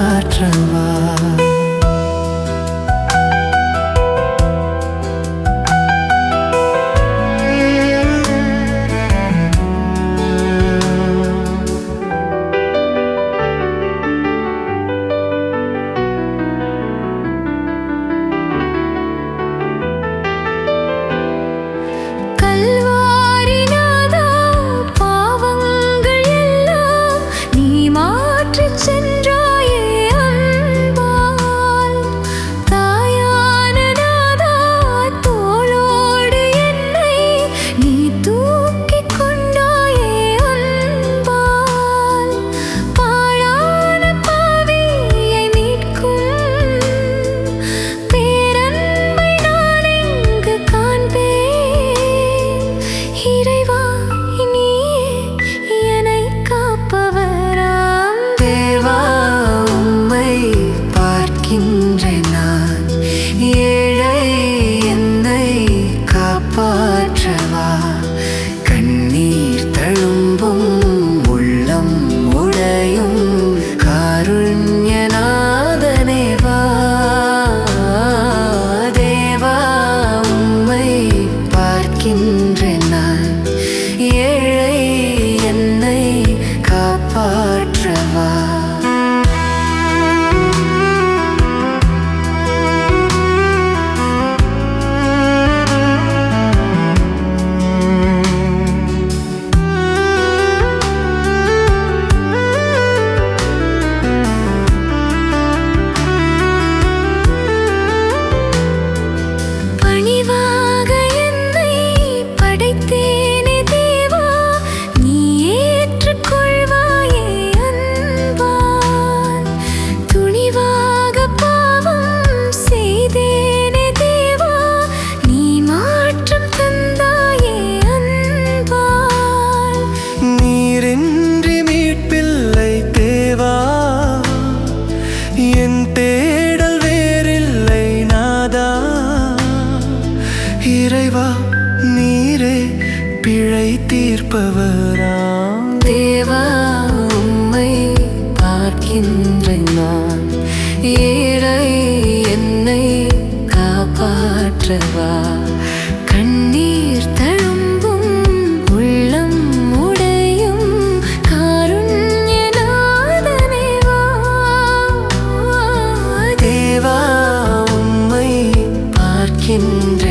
மாற்றவா? பிழை தீர்ப்பவராம். தேவா உம்மை பார்க்கின்ற நான். ஏழை என்னை காப்பாற்றவா? கண்ணீர் தழும்பும் உள்ளம் உடையும் காருண்யநாதனேவா? தேவா உம்மை பார்க்கின்ற